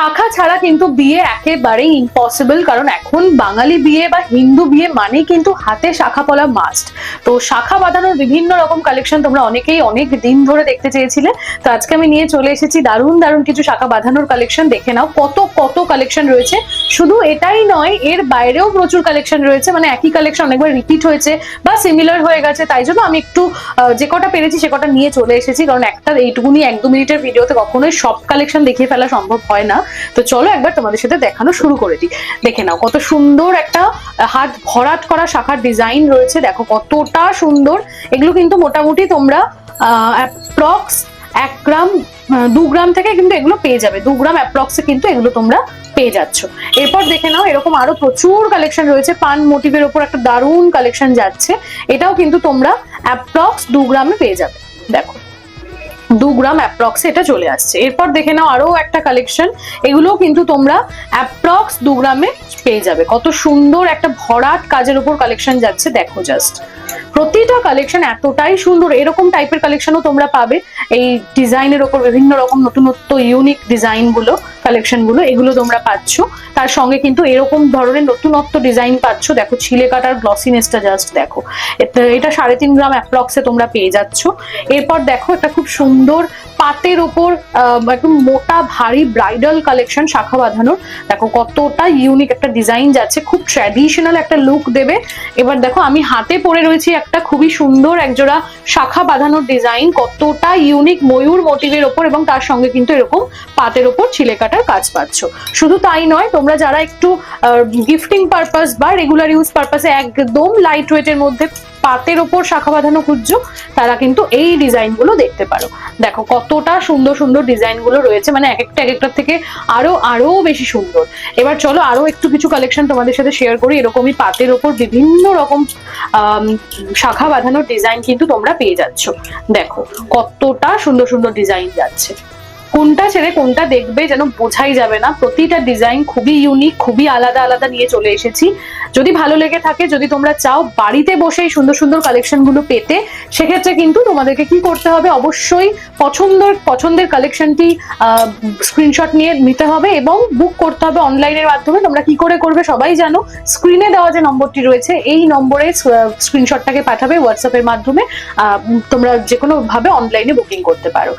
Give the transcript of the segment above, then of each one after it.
শাখা ছাড়া কিন্তু বিয়ে একেবারেই ইম্পসিবল কারণ এখন বাঙালি বিয়ে বা হিন্দু বিয়ে মানে কিন্তু হাতে শাখা পলা মাস্ট তো শাখা বাঁধানোর বিভিন্ন রকম কালেকশন তোমরা অনেকেই অনেক দিন ধরে দেখতে চেয়েছিলে। তো আজকে আমি নিয়ে চলে এসেছি দারুণ দারুণ কিছু শাখা বাঁধানোর কালেকশন দেখে নাও কত কত কালেকশন রয়েছে। শুধু এটাই নয়, এর বাইরেও প্রচুর কালেকশন রয়েছে মানে একই কালেকশন অনেকবার রিপিট হয়েছে বা সিমিলার হয়ে গেছে, তাই জন্য আমি একটু যে কটা পেরেছি সে কটা নিয়ে চলে এসেছি, কারণ একটা এইটুকুনি এক দু মিনিটের ভিডিওতে কখনোই সব কালেকশন দেখিয়ে ফেলা সম্ভব হয় না। তো চলো একবার তোমাদের সাথে দেখানো শুরু করে দিই। দেখে নাও, কত সুন্দর একটা হাত ভরাট করা শাখার ডিজাইন রয়েছে। দেখো কতটা সুন্দর। এগুলো কিন্তু মোটামুটি তোমরা অ্যাপ্রক্স এক গ্রাম দু গ্রাম থেকে কিন্তু এগুলো পেয়ে যাবে। দু গ্রাম অ্যাপ্রক্সে কিন্তু এগুলো তোমরা পেয়ে যাচ্ছ। এরপর দেখে নাও, এরকম আরও প্রচুর কালেকশন রয়েছে। পান মোটিভের ওপর একটা দারুণ কালেকশন যাচ্ছে। এটাও কিন্তু তোমরা অ্যাপ্রক্স দু গ্রামে পেয়ে যাবে। দেখো দু গ্রাম অ্যাপ্রক্সে এটা চলে আসছে। এরপর দেখে নাও আরও একটা কালেকশন এগুলোও কিন্তু তোমরা অ্যাপ্রক্স দু গ্রামে পেয়ে যাবে। কত সুন্দর একটা ভরাট কাজের উপর কালেকশন যাচ্ছে, দেখো জাস্ট প্রতিটা কালেকশন এতটাই সুন্দর, এরকম টাইপের কালেকশনও তোমরা পাবে। এই ডিজাইনের ওপর বিভিন্ন রকম নতুনত্ব ইউনিক ডিজাইন কালেকশনগুলো, এগুলো তোমরা পাচ্ছ। তার সঙ্গে কিন্তু এরকম ধরনের নতুনত্ব ডিজাইন পাচ্ছ। দেখো, ছিলে কাটার গ্লসিনেসটা জাস্ট দেখো। এটা- সাড়ে তিন গ্রাম অ্যাপ্রক্সে তোমরা পেয়ে যাচ্ছ। এরপর দেখো, একটা খুব সুন্দর পাতের ওপর একদম মোটা, ভারী ব্রাইডাল কালেকশন শাখা বাঁধানোর। দেখো, কতটা ইউনিক একটা ডিজাইন যাচ্ছে। খুব ট্র্যাডিশনাল একটা লুক দেবে। এবার দেখো, আমি হাতে পরে রয়েছি একটা খুবই সুন্দর একজোড়া শাখা বাঁধানোর ডিজাইন কতটা ইউনিক ময়ূর মোটিভের ওপর এবং তার সঙ্গে কিন্তু এরকম পাতের ওপর ছিলে কাটার কাজ পাচ্ছ। শুধু তাই নয়, তোমরা যারা একটু গিফটিং পারপাস বা রেগুলার ইউজ পারপাসে একদম লাইট ওয়েটের মধ্যে পাতের ওপর শাখা বাঁধানো খুঁজছো তারা কিন্তু এই ডিজাইনগুলো দেখতে পারো। দেখো কতটা সুন্দর সুন্দর ডিজাইনগুলো রয়েছে মানে এক একটা, এক একটার থেকে আরও আরও বেশি সুন্দর। এবার চলো আরও একটু কিছু কালেকশন তোমাদের সাথে শেয়ার করি। এরকমই পাতের ওপর বিভিন্ন রকম শাখা বাঁধানোর ডিজাইন কিন্তু তোমরা পেয়ে যাচ্ছ। দেখো কতটা সুন্দর সুন্দর ডিজাইন যাচ্ছে। কোনটা ছেড়ে কোনটা দেখবে যেন বোঝাই যাবে না। প্রতিটা ডিজাইন খুবই ইউনিক খুবই আলাদা আলাদা নিয়ে চলে এসেছি। যদি ভালো লেগে থাকে, যদি তোমরা চাও বাড়িতে বসেই সুন্দর সুন্দর কালেকশনগুলো পেতে, সেক্ষেত্রে কিন্তু তোমাদেরকে কি করতে হবে? অবশ্যই পছন্দের পছন্দের কালেকশনটি স্ক্রিনশট নিয়ে নিতে হবে এবং বুক করতে হবে অনলাইনের মাধ্যমে। তোমরা কি করে করবে সবাই জানো। স্ক্রিনে দেওয়া যে নম্বরটি রয়েছে, এই নম্বরে স্ক্রিনশটটাকে পাঠাবে হোয়াটসঅ্যাপের মাধ্যমে। তোমরা যে কোনো ভাবে অনলাইনে বুকিং করতে পারো।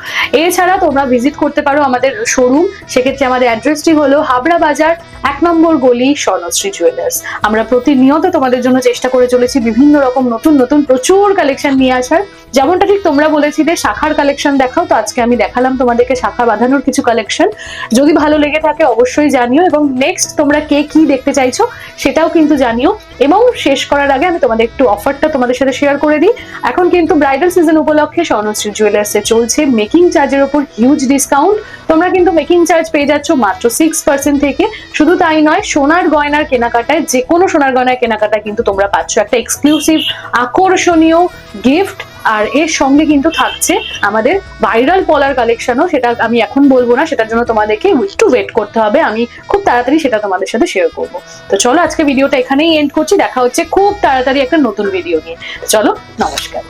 এছাড়া তোমরা ভিজিট করতে পারো আমাদের শোরুম সেক্ষেত্রে আমাদের অ্যাড্রেসটি হলো হাবড়া বাজার, এক নম্বর গলি স্বর্ণশ্রী জুয়েলার্স আমরা প্রতিনিয়ত তোমাদের জন্য চেষ্টা করে চলেছি বিভিন্ন রকম নতুন নতুন, প্রচুর কালেকশন নিয়ে আসার। যেমনটা ঠিক তোমরা বলেছিলে শাখার কালেকশন দেখাও, তো আজকে আমি দেখালাম তোমাদেরকে শাখা বাঁধানোর কিছু কালেকশন যদি ভালো লেগে থাকে অবশ্যই জানিও এবং নেক্সট তোমরা কে কি দেখতে চাইছো সেটাও কিন্তু জানিও। এবং শেষ করার আগে আমি তোমাদের একটু অফারটা তোমাদের সাথে শেয়ার করে দিই। এখন কিন্তু ব্রাইডাল সিজন উপলক্ষে স্বর্ণশ্রী জুয়েলার্সে চলছে মেকিং চার্জের উপর হিউজ ডিসকাউন্ট তোমরা কিন্তু মেকিং চার্জ পেয়ে যাচ্ছ মাত্র সিক্স পার্সেন্ট থেকে। শুধু তাই নয়, সোনার গয়নার কেনাকাটায় যে কোনো সোনার গয়নার কেনাকাটায় কিন্তু তোমরা পাচ্ছ। একটা এক্সক্লুসিভ আকর্ষণীয় গিফট আর এর সঙ্গে কিন্তু থাকছে আমাদের ভাইরাল পলার কালেকশনও সেটা আমি এখন বলব না, সেটার জন্য তোমাদেরকে একটু ওয়েট করতে হবে। আমি খুব তাড়াতাড়ি সেটা তোমাদের সাথে শেয়ার করব। তো চলো, আজকে ভিডিওটা এখানেই এন্ড করছি। দেখা হচ্ছে খুব তাড়াতাড়ি একটা নতুন ভিডিও নিয়ে। চলো, নমস্কার।